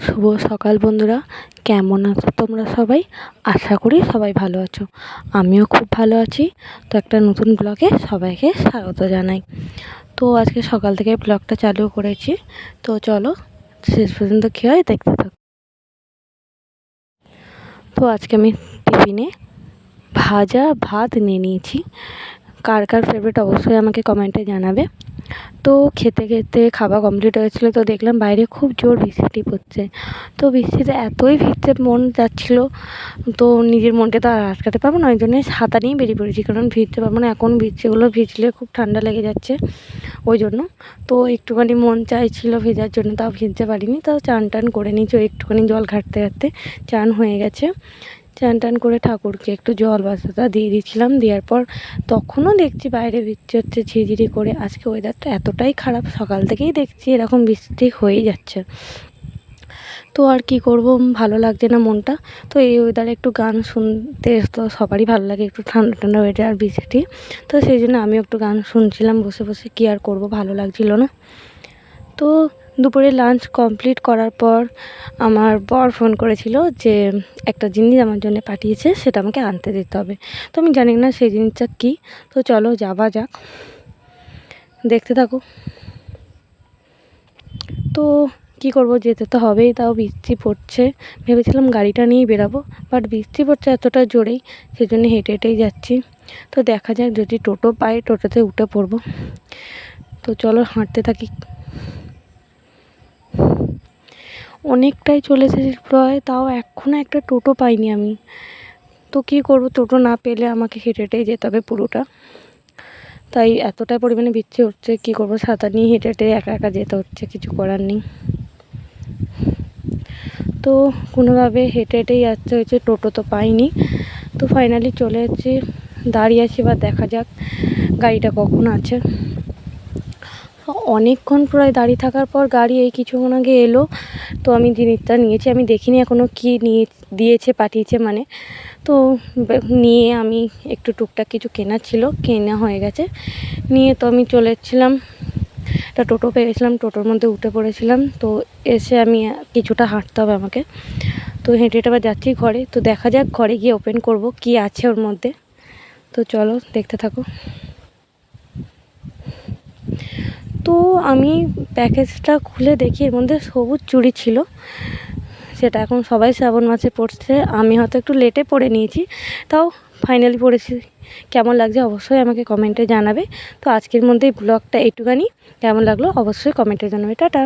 শুভ সকাল বন্ধুরা। কেমন আছো তোমরা সবাই? আশা করি সবাই ভালো আছো। আমিও খুব ভালো আছি। তো একটা নতুন ব্লগে সবাইকে স্বাগত জানাই। তো আজকে সকাল থেকে ব্লগটা চালু করেছি। তো চলো, শেষ পর্যন্ত কী হয় দেখতে থাক। তো আজকে আমি টিফিনে ভাজা ভাত নিয়ে নিয়েছি। কার কার ফেভারিট অবশ্যই আমাকে কমেন্টে জানাবে। তো খেতে খেতে খাওয়া কমপ্লিট হয়েছিল তো দেখলাম বাইরে খুব জোর বৃষ্টি পড়ছে। তো বৃষ্টিতে এতই ভিজতে মন যাচ্ছিল, তো নিজের মনকে তো আর আটকাতে পারব না, ওই জন্যে ছাতা নিয়েই বেরিয়ে পড়েছি, কারণ ভিজতে পারব না, এখন ভিজছেগুলো ভিজলে খুব ঠান্ডা লেগে যাচ্ছে ওই জন্য। তো একটুখানি মন চাইছিল ভেজার জন্য, তাও ভিজতে পারিনি তাও চান টান করে নিয়েছি একটুখানি জল ঘাটতে ঘাটতে, চান হয়ে গেছে। চান টান করে ঠাকুরকে একটু জল বাসাটা দিয়ে দিয়েছিলাম। দেওয়ার পর তখনও দেখছি বাইরে বৃষ্টি হচ্ছে ঝিঝিরি করে। আজকে ওয়েদারটা এতটাই খারাপ, সকাল থেকেই দেখছি এরকম বৃষ্টি হয়েই যাচ্ছে। তো আর কি করব? ভালো লাগছে না মনটা। তো এই ওয়েদারে একটু গান শুনতে তো সবারই ভালো লাগে, একটু ঠান্ডা ঠান্ডা ওয়েদার আর বৃষ্টি। তো সেই জন্য আমিও একটু গান শুনছিলাম, বসে বসে কী আর করব? ভালো লাগছিল না। তো দুপুরে লাঞ্চ কমপ্লিট করার পর আমার বর ফোন করেছিল যে একটা জিনিস আমার জন্য পাঠিয়েছে, সেটা আমাকে আনতে দিতে হবে। তো আমি জানি না সেই জিনিসটা কী। তো চলো যাওয়া যাক। দেখতে থাকো। তো কী করব, যেতে তো হবেই, তাও বৃষ্টি পড়ছে। ভেবেছিলাম গাড়িটা নিয়েই বেরাবো বাট বৃষ্টি পড়ছে এতটা জোরেই সেই জন্য হেঁটে হেঁটেই যাচ্ছি। তো দেখা যাক যদি টোটো পাই, টোটোতে উঠে পড়ব। তো চলো হাঁটতে থাকি। অনেকটাই চলে এসেছি প্রায় তাও এখনও একটা টোটো পাইনি আমি। তো কী করব? টোটো না পেলে আমাকে হেঁটে হেঁটেই যেতে হবে পুরোটা। তাই এতটা পরিমাণে বিচ্ছে হচ্ছে, কী করব? সাঁতার নিয়ে হেঁটে হেঁটে একা একা যেতে হচ্ছে, কিছু করার নেই। তো কোনোভাবে হেঁটে হেঁটেই আসতে হয়েছে, টোটো তো পাইনি। তো ফাইনালি চলে যাচ্ছি, দাঁড়িয়ে আছি বা দেখা যাক, গাড়িটা কখন আছে। অনেকক্ষণ প্রায় দাঁড়িয়ে থাকার পর গাড়ি এই কিছুক্ষণ আগে এলো। তো আমি জিনিসটা নিয়েছি, আমি দেখিনি এখনও কী নিয়ে, দিয়েছে, পাঠিয়েছে মানে। তো নিয়ে আমি একটু টুকটাক কিছু কেনার ছিল, কেনা হয়ে গেছে। নিয়ে তো আমি চলে এসেছিলাম, একটা টোটো পেয়ে গেছিলাম, টোটোর মধ্যে উঠে পড়েছিলাম। তো এসে আমি কিছুটা হাঁটতে হবে আমাকে। তো হেঁটে হেঁটে আবার যাচ্ছি ঘরে। তো দেখা যাক ঘরে গিয়ে ওপেন করব, কি আছে ওর মধ্যে। তো চলো, দেখতে থাকো। তো আমি প্যাকেজটা খুলে দেখি, এর মধ্যে সবুজ চুড়ি ছিল। সেটা এখন সবাই শ্রাবণ মাসে পড়ছে আমি হয়তো একটু লেটে পড়ে নিয়েছি, তাও ফাইনালি পড়েছি কেমন লাগছে অবশ্যই আমাকে কমেন্টে জানাবে। তো আজকের মধ্যে এই ব্লগটা এইটুখানি। কেমন লাগল অবশ্যই কমেন্টে জানাবে। টাটা!